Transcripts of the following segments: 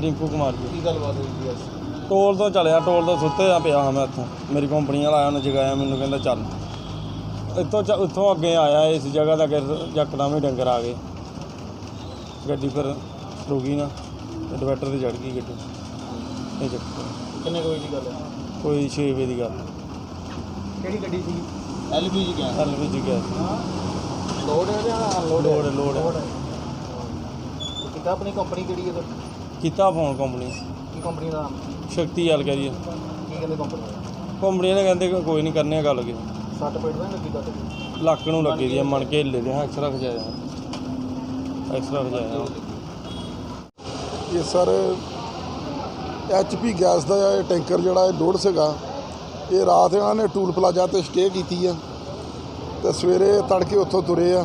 ਰਿੰਕੂ ਕੁਮਾਰ ਜੀ। ਕੀ ਗੱਲਬਾਤ ਹੋਈ ਸੀ ਅੱਜ? ਟੋਲ ਤੋਂ ਚਲਿਆ ਟੋਲ ਤੋਂ ਸੁੱਤੇ ਆ ਪਿਆ ਹਾਂ ਮੈਂ ਇੱਥੋਂ। ਮੇਰੀ ਕੰਪਨੀ ਵਾਲਾ ਆਇਆ ਉਹਨੇ ਜਗਾਇਆ ਮੈਨੂੰ ਕਹਿੰਦਾ ਚੱਲ। ਇੱਥੋਂ ਚ- ਇੱਥੋਂ ਅੱਗੇ ਆਇਆ ਇਸ ਜਗ੍ਹਾ ਦਾ ਕਿ ਯਕਦਮ ਹੀ ਡੰਗਰ ਆ ਗਏ। ਗੱਡੀ ਫਿਰ ਰੁਕੀ ਨਾ ਡਿਵਾਈਡਰ ਤੇ ਚੜ ਗਈ ਗੱਡੀ। ਇਹ ਚੱਕਰ। ਕਿੰਨੇ ਕੁ ਵਜੇ ਦੀ ਗੱਲ ਹੈ? ਕੋਈ 6 ਵਜੇ ਦੀ ਗੱਲ। ਕਿਹੜੀ ਗੱਡੀ ਸੀ? ਐਲਪੀਜੀ ਗੈਸ ਹਲ ਵਿੱਚ ਗਿਆ। ਲੋਡ ਹੈ ਜਾਂ ਅਨਲੋਡ ਲੋਡ ਹੈ, ਲੋਡ ਹੈ। ਕਿਤਾ ਆਪਣੀ ਕੰਪਨੀ ਕਿਹੜੀ ਹੈ ਤੁਹਾਡੀ? ਕੀਤਾ ਫੋਨ ਕੰਪਨੀ ਕੀ ਕੰਪਨੀ ਦਾ? ਨਾਮ ਸ਼ਕਤੀ ਹਾਲ ਕਰੀਏ ਕੀ ਕਹਿੰਦੇ ਕੰਪਨੀ ਦਾ? ਕੰਪਨੀ ਨੇ ਕਹਿੰਦੇ ਕਿ ਕੋਈ ਨਹੀਂ ਕਰਨੇ ਆ ਗੱਲ ਕੇ ਸੱਟ ਪੇਟ ਨਹੀਂ ਲੱਗੀ ਤੁਹਾਡੇ ਲੱਕ ਨੂੰ ਲੱਗੀ ਦੀ ਆ ਮਣ ਕੇ ਹਿੱਲੇ ਦੇ ਐਕਸਰਾ ਖਜਾਇਆ ਐਕਸਰਾ ਖਜਾਇਆ ਇਹ ਸਰ ਐਚਪੀ ਗੈਸ ਦਾ ਇਹ ਟੈਂਕਰ ਜਿਹੜਾ ਇਹ ਲੋਡ ਸੀਗਾ ਇਹ ਰਾਤ ਇਹਨਾਂ ਨੇ ਟੂਲ ਪਲਾਜ਼ਾ ਤੇ ਸਟੇ ਕੀਤੀ ਆ। ਤੇ ਸਵੇਰੇ ਤੜਕੇ ਉੱਥੋਂ ਤੁਰੇ ਆ।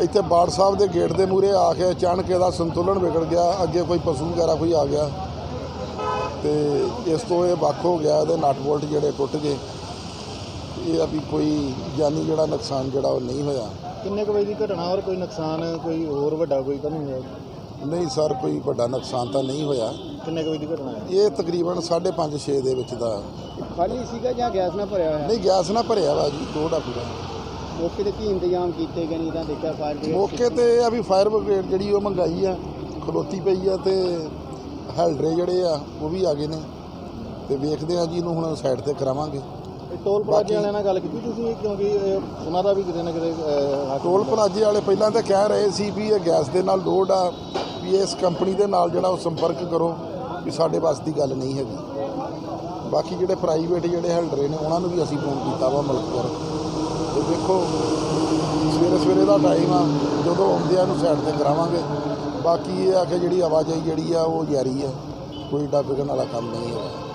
ਇੱਥੇ ਬਾੜ ਸਾਹਿਬ ਦੇ ਗੇਟ ਦੇ ਮੂਹਰੇ ਆ ਕੇ ਅਚਾਨਕ ਇਹਦਾ ਸੰਤੁਲਨ ਵਿਗੜ ਗਿਆ ਅੱਗੇ ਕੋਈ ਪਸ਼ੂ ਵਗੈਰਾ ਕੋਈ ਆ ਗਿਆ। ਤੇ ਇਸ ਤੋਂ ਇਹ ਵੱਖ ਹੋ ਗਿਆ ਇਹਦੇ ਨਟ ਬੋਲਟ ਜਿਹੜੇ ਟੁੱਟ ਗਏ। ਇਹ ਆ ਵੀ ਕੋਈ ਜਾਨੀ ਜਿਹੜਾ ਨੁਕਸਾਨ ਜਿਹੜਾ ਉਹ ਨਹੀਂ ਹੋਇਆ। ਕਿੰਨੇ ਕੁ ਵਜੇ ਦੀ ਘਟਨਾ ਔਰ ਕੋਈ ਨੁਕਸਾਨ ਕੋਈ ਹੋਰ ਵੱਡਾ ਕੋਈ ਤਾਂ ਨਹੀਂ ਹੋਇਆ? ਨਹੀਂ ਸਰ ਕੋਈ ਵੱਡਾ ਨੁਕਸਾਨ ਤਾਂ ਨਹੀਂ ਹੋਇਆ। ਕਿੰਨੇ ਕੁ ਵਜੇ ਦੀ ਘਟਨਾ ਹੈ? ਇਹ ਤਕਰੀਬਨ 5:30 6 ਦੇ ਵਿੱਚ ਦਾ। ਖਾਲੀ ਸੀਗਾ ਜਾਂ ਗੈਸ ਨਾਲ ਭਰਿਆ ਹੋਇਆ? ਨਹੀਂ ਗੈਸ ਨਾ ਭਰਿਆ ਵਾ ਜੀ ਆ ਪੂਰਾ ਮੌਕੇ ਤੇ ਕੀ ਇੰਤਜ਼ਾਮ ਕੀਤੇ ਗਏ ਨਹੀਂ ਤਾਂ ਦੇਖਿਆ ਫਾਇਰ ਬ੍ਰਿਗੇਡ ਮੌਕੇ ਤੇ ਇਹ ਆ ਵੀ ਫਾਇਰ ਬ੍ਰਿਗੇਡ ਜਿਹੜੀ ਉਹ ਮੰਗਾਈ ਆ ਖਲੋਤੀ ਪਈ ਆ ਤੇ ਹੈਲਡਰੇ ਜਿਹੜੇ ਆ ਉਹ ਵੀ ਆ ਗਏ ਨੇ। ਤੇ ਵੇਖਦੇ ਆ ਜੀ ਇਹਨੂੰ ਹੁਣ ਸਾਈਡ ਤੇ ਕਰਾਵਾਂਗੇ। ਟੋਲ ਪਲਾਜ਼ੇ ਵਾਲਿਆਂ ਨਾਲ ਗੱਲ ਕੀਤੀ ਤੁਸੀਂ? ਕਿਉਂਕਿ ਇਹ ਉਹਨਾਂ ਦਾ ਵੀ ਕਿਤੇ ਨਾ ਕਿਤੇ ਅਹ, ਟੋਲ ਪਲਾਜ਼ੇ ਵਾਲੇ ਪਹਿਲਾਂ ਤਾਂ ਕਹਿ ਰਹੇ ਸੀ ਵੀ ਇਹ ਗੈਸ ਦੇ ਨਾਲ ਲੋਡ ਆ ਵੀ ਇਸ ਕੰਪਨੀ ਦੇ ਨਾਲ ਜਿਹੜਾ ਉਹ ਸੰਪਰਕ ਕਰੋ ਵੀ ਸਾਡੇ ਵੱਸ ਦੀ ਗੱਲ ਨਹੀਂ ਹੈਗੀ। ਬਾਕੀ ਜਿਹੜੇ ਪ੍ਰਾਈਵੇਟ ਜਿਹੜੇ ਹੈਲਡਰੇ ਨੇ ਉਹਨਾਂ ਨੂੰ ਵੀ ਅਸੀਂ ਫੋਨ ਕੀਤਾ ਵਾ ਮਲਕਪੁਰ। ਤੇ ਦੇਖੋ, ਸਵੇਰੇ ਸਵੇਰੇ ਦਾ ਟਾਈਮ ਆ, ਜਦੋਂ ਆਉਂਦੇ ਆ ਇਹਨੂੰ ਸਾਈਡ ਤੇ ਕਰਾਵਾਂਗੇ। ਬਾਕੀ ਇਹ ਆ ਕਿ ਜਿਹੜੀ ਆਵਾਜਾਈ ਜਿਹੜੀ ਆ, ਉਹ ਜਾਰੀ ਆ। ਕੋਈ ਏਡਾ ਵਿਘਨ ਵਾਲਾ ਕੰਮ ਨਹੀਂ ਹੋਇਆ